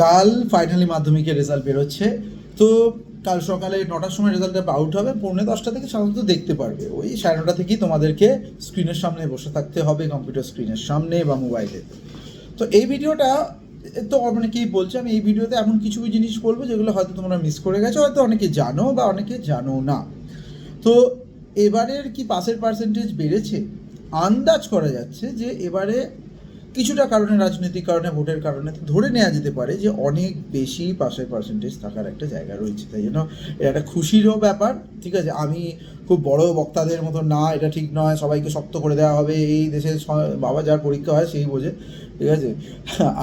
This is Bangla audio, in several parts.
কাল ফাইনালি মাধ্যমিকের রেজাল্ট বেরোচ্ছে। তো কাল সকালে নটার সময় রেজাল্টটা আউট হবে, পৌনে দশটা থেকে সাধারণত দেখতে পারবে। ওই সাড়ে নটা থেকেই তোমাদেরকে স্ক্রিনের সামনে বসে থাকতে হবে কম্পিউটার স্ক্রিনের সামনে বা মোবাইলে তো এই ভিডিওটা, তো অনেকেই বলছে, আমি এই ভিডিওতে এমন কিছু জিনিস বলব যেগুলো হয়তো তোমরা মিস করে গেছো, হয়তো অনেকে জানো বা অনেকে জানো না। তো এবারের কি পাসের পার্সেন্টেজ বেড়েছে? আন্দাজ করা যাচ্ছে যে এবারে কিছুটা কারণে রাজনৈতিক কারণে, ভোটের কারণে ধরে নেওয়া যেতে পারে যে অনেক বেশি পাসের পার্সেন্টেজ থাকার একটা জায়গা রয়েছে। তাই জন্য এটা একটা খুশিরও ব্যাপার, ঠিক আছে? আমি খুব বড় বক্তাদের মতো না, এটা ঠিক নয়, সবাইকে শক্ত করে দেওয়া হবে, এই দেশের বাবা যার পরীক্ষা হয় সেই বোঝে, ঠিক আছে?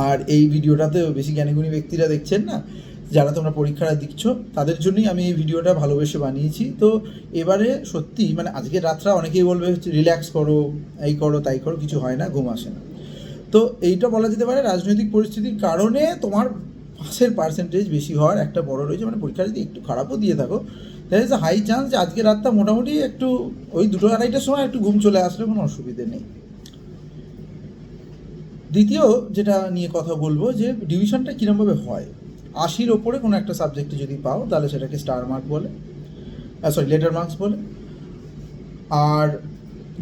আর এই ভিডিওটাতে বেশি জ্ঞানীগুণী ব্যক্তিরা দেখছেন না? যারা তোমরা পরীক্ষাটা দিচ্ছ, তাদের জন্যই আমি এই ভিডিওটা ভালোবেসে বানিয়েছি। তো এবারে সত্যি মানে আজকের রাতটা অনেকেই বলবে, রিল্যাক্স করো, এই করো, তাই করো, কিছু হয় না, ঘুম আসে না। তো এইটা বলা যেতে পারে রাজনৈতিক পরিস্থিতির কারণে তোমার পাসের পার্সেন্টেজ বেশি হওয়ার একটা বড় রয়েছে। মানে পরীক্ষা যদি একটু খারাপও দিয়ে থাকো দ্যার ইজ হাই চান্স যে আজকে রাতটা মোটামুটি একটু ওই দুটো আড়াইটার সময় একটু ঘুম চলে আসলে কোনো অসুবিধে নেই। দ্বিতীয় যেটা নিয়ে কথা বলব যে ডিভিশনটা কীরমভাবে হয়, আশির ওপরে কোনো একটা সাবজেক্টে যদি পাও, তাহলে সেটাকে স্টার মার্ক বলে সরি লেটার মার্কস বলে। আর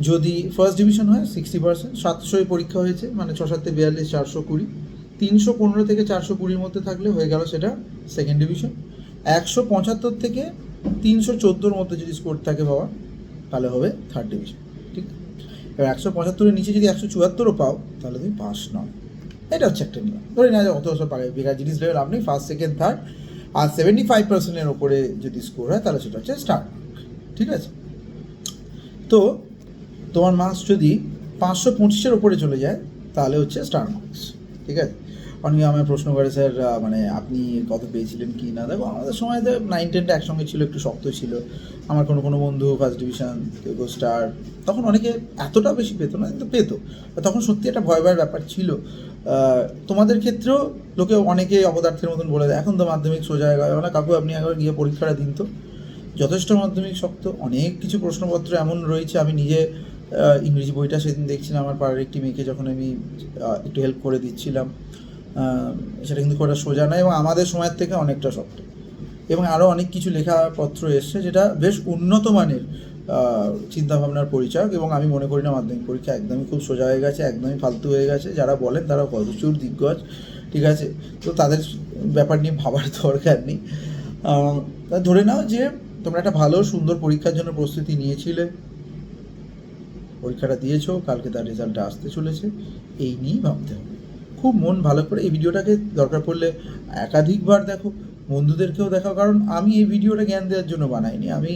যদি ফার্স্ট ডিভিশন হয় সিক্সটি পার্সেন্ট সাতশোয় পরীক্ষা হয়েছে মানে ছ সাতে বিয়াল্লিশ, চারশো কুড়ি। তিনশো পনেরো থেকে চারশো কুড়ির মধ্যে থাকলে হয়ে গেল সেটা সেকেন্ড ডিভিশন একশো পঁচাত্তর থেকে তিনশো চোদ্দোর মধ্যে যদি স্কোর থাকে বাবা, তাহলে হবে থার্ড ডিভিশন ঠিক? এবার একশো পঁচাত্তরের নিচে যদি একশো চুয়াত্তরও পাও, তাহলে তুমি পাস নয় এটা হচ্ছে একটা নিয়ম। ধরে যায় অত বছর পাবে বেকার জিনিস লেভেল আপনি ফার্স্ট সেকেন্ড থার্ড আর সেভেন্টি ফাইভ পার্সেন্টের ওপরে যদি স্কোর হয়, তাহলে সেটা হচ্ছে স্টার ঠিক আছে? তো তোমার মার্কস যদি পাঁচশো পঁচিশের ওপরে চলে যায়, তাহলে হচ্ছে স্টার মার্কস ঠিক আছে? অনেকে আমায় প্রশ্ন করে, স্যার মানে আপনি কত পেয়েছিলেন কি না? দেখো, আমাদের সময় তো নাইন টেনটা একসঙ্গে ছিল, একটু শক্ত ছিল। আমার কোনো কোনো বন্ধু ফার্স্ট ডিভিশন কেউ কেউ স্টার তখন অনেকে এতটা বেশি পেতো না, কিন্তু পেতো। তখন সত্যি একটা ভয় ভয়ের ব্যাপার ছিল। তোমাদের ক্ষেত্রেও লোকে অনেকে অপদার্থের মতন বলে দেয়, এখন তো মাধ্যমিক সোজা হয়ে গেল। না কাকু, আপনি একবার গিয়ে পরীক্ষাটা দিন তো। যথেষ্ট মাধ্যমিক শক্ত, অনেক কিছু প্রশ্নপত্র এমন রয়েছে, আমি নিজে ইংরেজি বইটা সেদিন দেখছিলাম, আমার পাড়ার একটি মেয়েকে যখন আমি একটু হেল্প করে দিচ্ছিলাম সেটা কিন্তু একটা সোজা নয় এবং আমাদের সময়ের থেকে অনেকটা শক্ত। এবং আরও অনেক কিছু লেখাপত্র এসছে যেটা বেশ উন্নত মানের চিন্তাভাবনার পরিচয় এবং আমি মনে করি না মাধ্যমিক পরীক্ষা একদমই খুব সোজা হয়ে গেছে, একদমই ফালতু হয়ে গেছে। যারা বলেন তারা প্রচুর দিগ্গজ, ঠিক আছে? তো তাদের ব্যাপার নিয়ে ভাবার দরকার নেই। ধরে নাও যে তোমরা একটা ভালো, সুন্দর পরীক্ষার জন্য প্রস্তুতি নিয়েছিলে। পরীক্ষাটা দিয়েছ, কালকে তার রেজাল্টটা আসতে চলেছে, এই নিয়েই ভাবতে হবে। খুব মন ভালো করে এই ভিডিওটাকে দরকার পড়লে একাধিকবার দেখো, বন্ধুদেরকেও দেখাও, কারণ আমি এই ভিডিওটা জ্ঞান দেওয়ার জন্য বানাইনি। আমি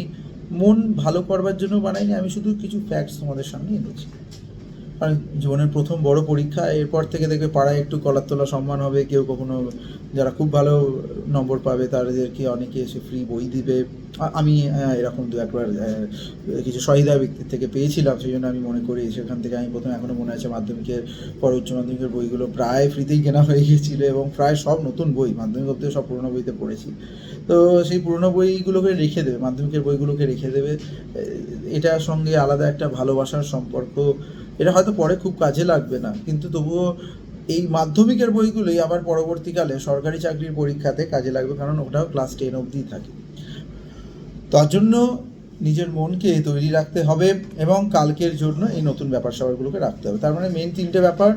মন ভালো করবার জন্য বানাইনি, আমি শুধু কিছু ফ্যাক্টস তোমাদের সামনে এনেছি। কারণ জীবনের প্রথম বড় পরীক্ষা, এরপর থেকে দেখবে পাড়ায় একটু কলার তোলা সম্মান হবে, কেউ কখনো যারা খুব ভালো নম্বর পাবে তাদেরকে অনেকে এসে ফ্রি বই দিবে। আমি এরকম দু একবার কিছু সহিদা ব্যক্তির থেকে পেয়েছিলাম সেই জন্য আমি মনে করি সেখান থেকে আমি প্রথমে এখনও মনে আছে মাধ্যমিকের পর উচ্চ মাধ্যমিকের বইগুলো প্রায় ফ্রিতেই কেনা হয়ে গিয়েছিল এবং প্রায় সব নতুন বই, মাধ্যমিক অব্দি সব পুরোনো বইতে পড়েছি। তো সেই পুরোনো বইগুলোকে রেখে দেবে, মাধ্যমিকের বইগুলোকে রেখে দেবে। এটার সঙ্গে আলাদা একটা ভালোবাসার সম্পর্ক এটা হয়তো পরে খুব কাজে লাগবে না। কিন্তু তবুও এই মাধ্যমিকের বইগুলোই আবার পরবর্তীকালে সরকারি চাকরির পরীক্ষাতে কাজে লাগবে, কারণ ওটাও ক্লাস টেন অবধি থাকে। তার জন্য নিজের মনকে তৈরি রাখতে হবে এবং কালকের জন্য এই নতুন ব্যাপার স্যাপারগুলোকে রাখতে হবে। তার মানে মেন তিনটে ব্যাপার,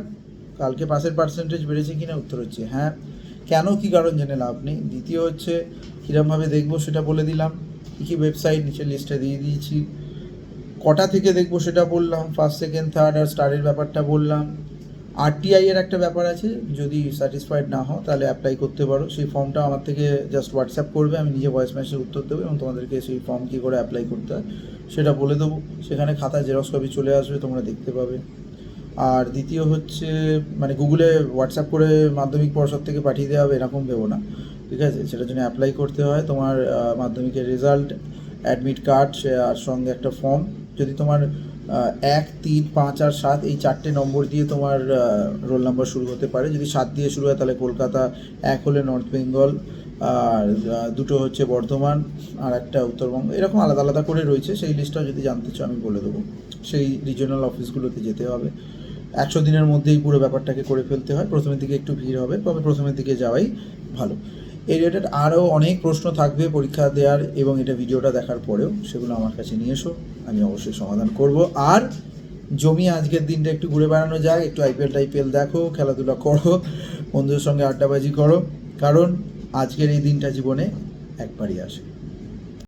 কালকে পাসের পার্সেন্টেজ বেড়েছে কিনা উত্তর হচ্ছে হ্যাঁ। কেন কি কারণ জেনে লাভ নেই। দ্বিতীয় হচ্ছে, কীরমভাবে দেখব সেটা বলে দিলাম। কী কী ওয়েবসাইট নিচের লিস্টে দিয়ে দিয়েছি। কটা থেকে দেখব সেটা বললাম ফার্স্ট সেকেন্ড থার্ড আর স্টারের ব্যাপারটা বললাম। আরটিআই এর একটা ব্যাপার আছে, যদি স্যাটিসফাইড না হও তাহলে অ্যাপ্লাই করতে পারো। সেই ফর্মটা আমার থেকে জাস্ট হোয়াটসঅ্যাপ করবে, আমি নিজে ভয়েস মেসেজ উত্তর দেবো এবং তোমাদেরকে সেই ফর্ম কী করে অ্যাপ্লাই করতে হয় সেটা বলে দেবো। সেখানে খাতা জেরক্স কপি চলে আসবে, তোমরা দেখতে পাবে। আর দ্বিতীয় হচ্ছে মানে গুগলে হোয়াটসঅ্যাপ করে মাধ্যমিক পর্ষদ থেকে পাঠিয়ে দেওয়া হবে, এরকম ভেবো না। ঠিক আছে? সেটার জন্য অ্যাপ্লাই করতে হয়। তোমার মাধ্যমিকের রেজাল্ট অ্যাডমিট কার্ড আর সঙ্গে একটা ফর্ম যদি তোমার এক, তিন, পাঁচ আর সাত এই চারটে নম্বর দিয়ে তোমার রোল নাম্বার শুরু হতে পারে, যদি সাত দিয়ে শুরু হয় তাহলে কলকাতা এক হলে নর্থ বেঙ্গল আর দুটো হচ্ছে বর্ধমান, আর একটা উত্তরবঙ্গ, এরকম আলাদা আলাদা করে রয়েছে, সেই লিস্টটা যদি জানতে চাও আমি বলে দেবো। সেই রিজিওনাল অফিসগুলোতে যেতে হবে। একশো দিনের মধ্যেই পুরো ব্যাপারটাকে করে ফেলতে হয়, প্রথমের দিকে একটু ভিড় হবে, তবে প্রথমের দিকে যাওয়াই ভালো। এই রিলেটেড আরও অনেক প্রশ্ন থাকবে পরীক্ষা দেওয়ার এবং এটা ভিডিওটা দেখার পরেও, সেগুলো আমার কাছে নিয়ে এসো, আমি অবশ্যই সমাধান করব। আর জমি আজকের দিনটা একটু ঘুরে বেড়ানো যাক, একটু আইপিএল টাইপিএল দেখো, খেলাধুলা করো, বন্ধুদের সঙ্গে আড্ডাবাজি করো, কারণ আজকের এই দিনটা জীবনে একবারই আসে।